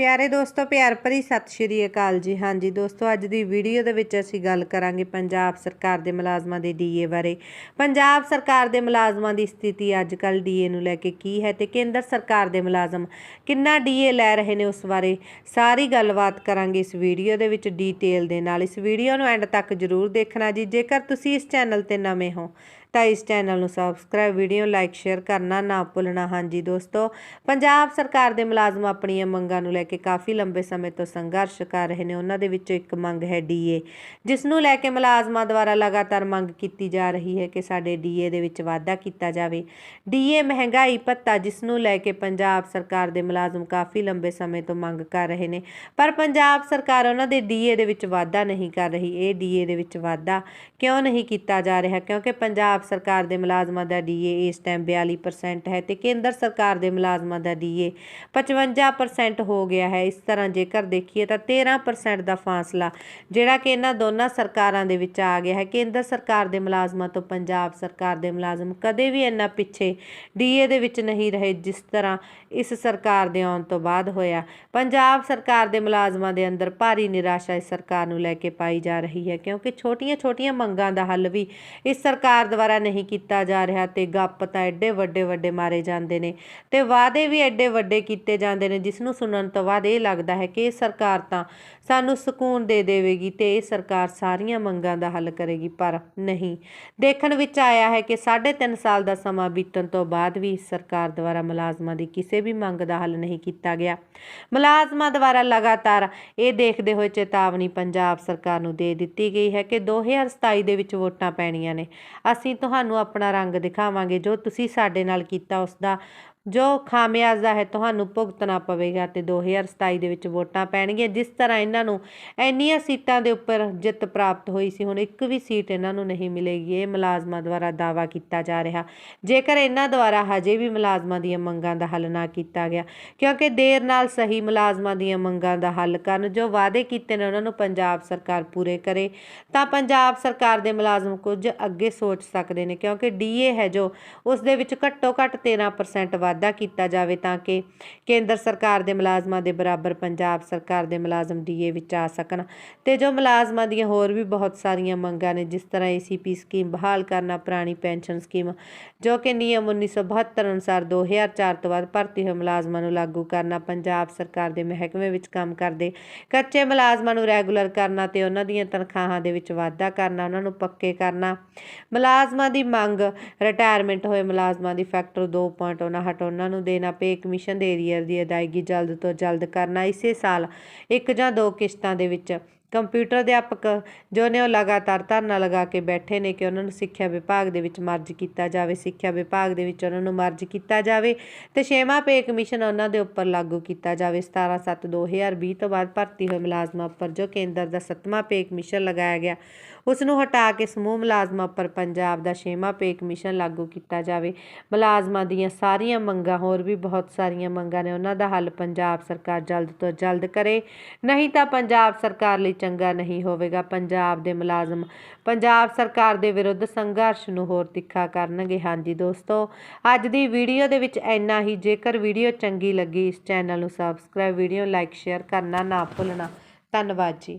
ਪਿਆਰੇ ਦੋਸਤੋ, ਪਿਆਰ ਭਰੀ ਸਤਿ ਸ਼੍ਰੀ ਅਕਾਲ ਜੀ। ਹਾਂਜੀ ਦੋਸਤੋ, ਅੱਜ ਦੀ ਵੀਡੀਓ ਦੇ ਵਿੱਚ ਅਸੀਂ ਗੱਲ ਕਰਾਂਗੇ ਪੰਜਾਬ ਸਰਕਾਰ ਦੇ ਮੁਲਾਜ਼ਮਾਂ ਦੇ ਡੀਏ ਬਾਰੇ। ਪੰਜਾਬ ਸਰਕਾਰ ਦੇ ਮੁਲਾਜ਼ਮਾਂ ਦੀ ਸਥਿਤੀ ਅੱਜ ਕੱਲ ਡੀਏ ਨੂੰ ਲੈ ਕੇ ਕੀ ਹੈ ਤੇ ਕੇਂਦਰ ਸਰਕਾਰ ਦੇ ਮੁਲਾਜ਼ਮ ਕਿੰਨਾ ਡੀਏ ਲੈ ਰਹੇ ਨੇ ਉਸ ਬਾਰੇ ਸਾਰੀ ਗੱਲਬਾਤ ਕਰਾਂਗੇ ਇਸ ਵੀਡੀਓ ਦੇ ਵਿੱਚ ਡੀਟੇਲ ਦੇ ਨਾਲ। ਇਸ ਵੀਡੀਓ ਨੂੰ ਐਂਡ ਤੱਕ ਜ਼ਰੂਰ ਦੇਖਣਾ ਜੀ। ਜੇਕਰ ਤੁਸੀਂ ਇਸ ਚੈਨਲ ਤੇ ਨਵੇਂ ਹੋ ਤਾਂ ਇਸ ਚੈਨਲ ਨੂੰ ਸਬਸਕ੍ਰਾਈਬ ਵੀਡੀਓ ਲਾਈਕ ਸ਼ੇਅਰ ਕਰਨਾ ਨਾ ਭੁੱਲਣਾ। ਹਾਂਜੀ ਦੋਸਤੋ, ਪੰਜਾਬ ਸਰਕਾਰ ਦੇ ਮੁਲਾਜ਼ਮ ਆਪਣੀਆਂ ਮੰਗਾਂ ਨੂੰ ਲੈ ਕੇ ਕਾਫੀ ਲੰਬੇ ਸਮੇਂ ਤੋਂ ਸੰਘਰਸ਼ ਕਰ ਰਹੇ ਨੇ। ਉਹਨਾਂ ਦੇ ਵਿੱਚੋਂ ਇੱਕ ਮੰਗ ਹੈ ਡੀਏ ਜਿਸ ਨੂੰ ਲੈ ਕੇ ਮੁਲਾਜ਼ਮਾਂ ਦੁਆਰਾ ਲਗਾਤਾਰ ਮੰਗ ਕੀਤੀ ਜਾ ਰਹੀ ਹੈ ਕਿ ਸਾਡੇ ਡੀਏ ਦੇ ਵਿੱਚ ਵਾਧਾ ਕੀਤਾ ਜਾਵੇ। ਡੀਏ ਮਹਿੰਗਾਈ ਭੱਤਾ, ਜਿਸ ਨੂੰ ਲੈ ਕੇ ਪੰਜਾਬ ਸਰਕਾਰ ਦੇ ਮੁਲਾਜ਼ਮ ਕਾਫੀ ਲੰਬੇ ਸਮੇਂ ਤੋਂ ਮੰਗ ਕਰ ਰਹੇ ਨੇ। ਪਰ ਪੰਜਾਬ ਸਰਕਾਰ ਉਹਨਾਂ ਦੇ ਡੀਏ ਦੇ ਵਿੱਚ ਵਾਧਾ ਨਹੀਂ ਕਰ ਰਹੀ। ਇਹ ਡੀਏ ਦੇ ਵਿੱਚ ਵਾਧਾ ਕਿਉਂ ਨਹੀਂ ਕੀਤਾ ਜਾ ਰਿਹਾ? ਕਿਉਂਕਿ ਪੰਜਾਬ ਸਰਕਾਰ ਦੇ ਮੁਲਾਜ਼ਮਾਂ ਦਾ ਡੀਏ ਇਸ ਟਾਈਮ 42% ਹੈ ਤੇ ਕੇਂਦਰ ਸਰਕਾਰ ਦੇ ਮੁਲਾਜ਼ਮਾਂ ਦਾ ਡੀਏ 55% ਹੋ ਗਿਆ ਹੈ। ਇਸ ਤਰ੍ਹਾਂ ਜੇਕਰ ਦੇਖੀਏ ਤਾਂ 13% ਦਾ ਫਾਸਲਾ ਜਿਹੜਾ ਕਿ ਇਹਨਾਂ ਦੋਨਾਂ ਸਰਕਾਰਾਂ ਦੇ ਵਿੱਚ ਆ ਗਿਆ ਹੈ। ਕੇਂਦਰ ਸਰਕਾਰ ਦੇ ਮੁਲਾਜ਼ਮਾਂ ਤੋਂ ਪੰਜਾਬ ਸਰਕਾਰ ਦੇ ਮੁਲਾਜ਼ਮ ਕਦੇ ਵੀ ਇੰਨਾ ਪਿੱਛੇ ਡੀਏ ਦੇ ਵਿੱਚ ਨਹੀਂ ਰਹੇ ਜਿਸ ਤਰ੍ਹਾਂ ਇਸ ਸਰਕਾਰ ਦੇ ਆਉਣ ਤੋਂ ਬਾਅਦ ਹੋਇਆ। ਪੰਜਾਬ ਸਰਕਾਰ ਦੇ ਮੁਲਾਜ਼ਮਾਂ ਦੇ ਅੰਦਰ ਭਾਰੀ ਨਿਰਾਸ਼ਾ ਇਸ ਸਰਕਾਰ ਨੂੰ ਲੈ ਕੇ ਪਾਈ ਜਾ ਰਹੀ ਹੈ ਕਿਉਂਕਿ ਛੋਟੀਆਂ-ਛੋਟੀਆਂ ਮੰਗਾਂ ਦਾ ਹੱਲ ਵੀ ਇਸ ਸਰਕਾਰ ਦੁਆਰਾ ਨਹੀਂ ਕੀਤਾ ਜਾ ਰਿਹਾ ਤੇ ਗੱਪ ਤਾਂ ਐਡੇ ਵੱਡੇ ਵੱਡੇ ਮਾਰੇ ਜਾਂਦੇ ਨੇ ਤੇ ਵਾਅਦੇ ਵੀ ਐਡੇ ਵੱਡੇ ਕੀਤੇ ਜਾਂਦੇ ਨੇ, ਜਿਸ ਨੂੰ ਸੁਣਨ ਤੋਂ ਬਾਅਦ ਇਹ ਲੱਗਦਾ ਹੈ ਕਿ ਇਹ ਸਰਕਾਰ ਤਾਂ ਸਾਨੂੰ ਸਕੂਨ ਦੇ ਦੇਵੇਗੀ ਤੇ ਇਹ ਸਰਕਾਰ ਸਾਰੀਆਂ ਮੰਗਾਂ ਦਾ ਹੱਲ ਕਰੇਗੀ, ਪਰ ਨਹੀਂ। ਦੇਖਣ ਵਿੱਚ ਆਇਆ ਹੈ ਕਿ 3.5 ਸਾਲ ਦਾ ਸਮਾਂ ਬੀਤਣ ਤੋਂ ਬਾਅਦ ਵੀ ਸਰਕਾਰ ਦੁਆਰਾ ਮੁਲਾਜ਼ਮਾਂ ਦੀ ਕਿਸੇ ਵੀ ਮੰਗ ਦਾ ਹੱਲ ਨਹੀਂ ਕੀਤਾ ਗਿਆ। ਮੁਲਾਜ਼ਮਾਂ ਦੁਆਰਾ ਲਗਾਤਾਰ ਇਹ ਦੇਖਦੇ ਹੋਏ ਚੇਤਾਵਨੀ ਪੰਜਾਬ ਸਰਕਾਰ ਨੂੰ ਦੇ ਦਿੱਤੀ ਗਈ ਹੈ ਕਿ 2027 ਦੇ ਵਿੱਚ ਵੋਟਾਂ ਪੈਣੀਆਂ ਨੇ। ਅਸੀਂ ਤੁਹਾਨੂੰ ਆਪਣਾ ਰੰਗ ਦਿਖਾਵਾਂਗੇ ਜੋ ਤੁਸੀਂ ਸਾਡੇ ਨਾਲ ਕੀਤਾ ਉਸ ਦਾ ਜੋ ਖਾਮਿਆਜ਼ਾ ਹੈ, ਤੁਹਾਨੂੰ ਭੁਗਤਣਾ ਪਵੇਗਾ ਤੇ 2027 ਦੇ ਵਿੱਚ ਵੋਟਾਂ ਪੈਣਗੀਆਂ। ਜਿਸ ਤਰ੍ਹਾਂ ਇਹਨਾਂ ਨੂੰ ਇੰਨੀਆਂ ਸੀਟਾਂ ਦੇ ਉੱਪਰ ਜਿੱਤ ਪ੍ਰਾਪਤ ਹੋਈ ਸੀ, ਹੁਣ ਇੱਕ ਵੀ ਸੀਟ ਇਹਨਾਂ ਨੂੰ ਨਹੀਂ ਮਿਲੇਗੀ। ਇਹ ਮੁਲਾਜ਼ਮਾਂ ਦੁਆਰਾ ਦਾਵਾ ਕੀਤਾ ਜਾ ਰਿਹਾ। ਜੇਕਰ ਇਹਨਾਂ ਦੁਆਰਾ ਹਜੇ ਵੀ ਮੁਲਾਜ਼ਮਾਂ ਦੀਆਂ ਮੰਗਾਂ ਦਾ ਹੱਲ ਨਾ ਕੀਤਾ ਗਿਆ, ਕਿਉਂਕਿ ਦੇਰ ਨਾਲ ਸਹੀ ਮੁਲਾਜ਼ਮਾਂ ਦੀਆਂ ਮੰਗਾਂ ਦਾ ਹੱਲ ਕਰਨ ਜੋ ਵਾਅਦੇ ਕੀਤੇ ਨੇ, ਉਹਨਾਂ ਨੂੰ ਪੰਜਾਬ ਸਰਕਾਰ ਪੂਰੇ ਕਰੇ, ਤਾਂ ਪੰਜਾਬ ਸਰਕਾਰ ਦੇ ਮੁਲਾਜ਼ਮ ਕੁਝ ਅੱਗੇ ਸੋਚ ਸਕਦੇ ਨੇ, ਕਿਉਂਕਿ ਡੀਏ ਹੈ ਜੋ, ਉਸ ਦੇ ਵਿੱਚ ਘੱਟੋ ਘੱਟ 13% ਵਾਧਾ ਕੀਤਾ ਜਾਵੇ ਤਾਂ ਕਿ ਕੇਂਦਰ ਸਰਕਾਰ ਦੇ ਮੁਲਾਜ਼ਮਾਂ ਦੇ ਬਰਾਬਰ ਪੰਜਾਬ ਸਰਕਾਰ ਦੇ ਮੁਲਾਜ਼ਮ ਡੀਏ ਵਿੱਚ ਆ ਸਕਣ। ਤੇ ਜੋ ਮੁਲਾਜ਼ਮਾਂ ਦੀਆਂ ਹੋਰ ਵੀ ਬਹੁਤ ਸਾਰੀਆਂ ਮੰਗਾਂ ਨੇ, ਜਿਸ ਤਰ੍ਹਾਂ ਏਸੀਪੀ ਸਕੀਮ, ਬਹਾਲ ਕਰਨਾ, ਪੁਰਾਣੀ ਪੈਨਸ਼ਨ ਸਕੀਮ, ਜੋ ਕਿ ਨਿਯਮ 1972 ਅਨੁਸਾਰ 2004 ਤੋਂ ਬਾਅਦ ਭਰਤੀ ਹੋਏ ਮੁਲਾਜ਼ਮਾਂ ਨੂੰ ਲਾਗੂ ਕਰਨਾ, ਪੰਜਾਬ ਸਰਕਾਰ ਦੇ ਮਹਿਕਮੇ ਵਿੱਚ ਕੰਮ ਕਰਦੇ ਕੱਚੇ ਮੁਲਾਜ਼ਮਾਂ ਨੂੰ ਰੈਗੂਲਰ ਕਰਨਾ ਤੇ ਉਹਨਾਂ ਦੀਆਂ ਤਨਖਾਹਾਂ ਦੇ ਵਿੱਚ ਵਾਧਾ ਕਰਨਾ, ਉਹਨਾਂ ਨੂੰ ਪੱਕੇ ਕਰਨਾ। ਮੁਲਾਜ਼ਮਾਂ ਦੀ ਮੰਗ ਰਿਟਾਇਰਮੈਂਟ ਹੋਏ ਮੁਲਾਜ਼ਮਾਂ ਦੀ ਫੈਕਟਰ 2.59 ਉਹਨਾਂ ਨੂੰ ਦੇਣਾ ਪੇ ਕਮਿਸ਼ਨ ਦੇ ਏਰੀਅਰ ਦੀ ਅਦਾਇਗੀ ਜਲਦ ਤੋਂ ਜਲਦ ਕਰਨਾ, ਇਸੇ ਸਾਲ ਇੱਕ ਜਾਂ ਦੋ ਕਿਸ਼ਤਾਂ ਦੇ ਵਿੱਚ ਕੰਪਿਊਟਰ ਅਧਿਆਪਕ, ਜੋ ਨੇ ਉਹ ਲਗਾਤਾਰ ਧਰਨਾ ਲਗਾ ਕੇ ਬੈਠੇ ਨੇ ਕਿ ਉਹਨਾਂ ਨੂੰ ਸਿੱਖਿਆ ਵਿਭਾਗ ਦੇ ਵਿੱਚ ਮਰਜ ਕੀਤਾ ਜਾਵੇ, ਸਿੱਖਿਆ ਵਿਭਾਗ ਦੇ ਵਿੱਚ ਉਹਨਾਂ ਨੂੰ ਮਰਜ ਕੀਤਾ ਜਾਵੇ ਤੇ ਛੇਵਾਂ ਪੇ ਕਮਿਸ਼ਨ ਉਹਨਾਂ ਦੇ ਉੱਪਰ ਲਾਗੂ ਕੀਤਾ ਜਾਵੇ। 17/7/2020 ਤੋਂ ਬਾਅਦ ਭਰਤੀ ਹੋਏ ਮੁਲਾਜ਼ਮਾਂ ਉੱਪਰ ਜੋ ਕੇਂਦਰ ਦਾ ਸੱਤਵਾਂ ਪੇ ਕਮਿਸ਼ਨ ਲਗਾਇਆ ਗਿਆ, ਉਸ ਨੂੰ ਹਟਾ ਕੇ ਸਮੂਹ ਮੁਲਾਜ਼ਮਾਂ ਉੱਪਰ ਪੰਜਾਬ ਦਾ ਛੇਵਾਂ ਪੇ ਕਮਿਸ਼ਨ ਲਾਗੂ ਕੀਤਾ ਜਾਵੇ। ਮੁਲਾਜ਼ਮਾਂ ਦੀਆਂ ਸਾਰੀਆਂ ਮੰਗਾਂ, ਹੋਰ ਵੀ ਬਹੁਤ ਸਾਰੀਆਂ ਮੰਗਾਂ ਨੇ, ਉਹਨਾਂ ਦਾ ਹੱਲ ਪੰਜਾਬ ਸਰਕਾਰ ਜਲਦ ਤੋਂ ਜਲਦ ਕਰੇ, ਨਹੀਂ ਤਾਂ ਪੰਜਾਬ ਸਰਕਾਰ ਲਈ ਚੰਗਾ ਨਹੀਂ ਹੋਵੇਗਾ ਪੰਜਾਬ ਦੇ ਮੁਲਾਜ਼ਮ। ਪੰਜਾਬ ਸਰਕਾਰ ਦੇ ਵਿਰੁੱਧ ਸੰਘਰਸ਼ ਨੂੰ ਹੋਰ ਤਿੱਖਾ ਕਰਨਗੇ। ਹਾਂਜੀ ਦੋਸਤੋ, ਅੱਜ ਦੀ ਵੀਡੀਓ ਦੇ ਵਿੱਚ ਇੰਨਾ ਹੀ। ਜੇਕਰ ਵੀਡੀਓ ਚੰਗੀ ਲੱਗੀ, ਇਸ ਚੈਨਲ ਨੂੰ ਸਬਸਕ੍ਰਾਈਬ, ਵੀਡੀਓ ਲਾਈਕ, ਸ਼ੇਅਰ ਕਰਨਾ ਨਾ ਭੁੱਲਣਾ। ਧੰਨਵਾਦ ਜੀ।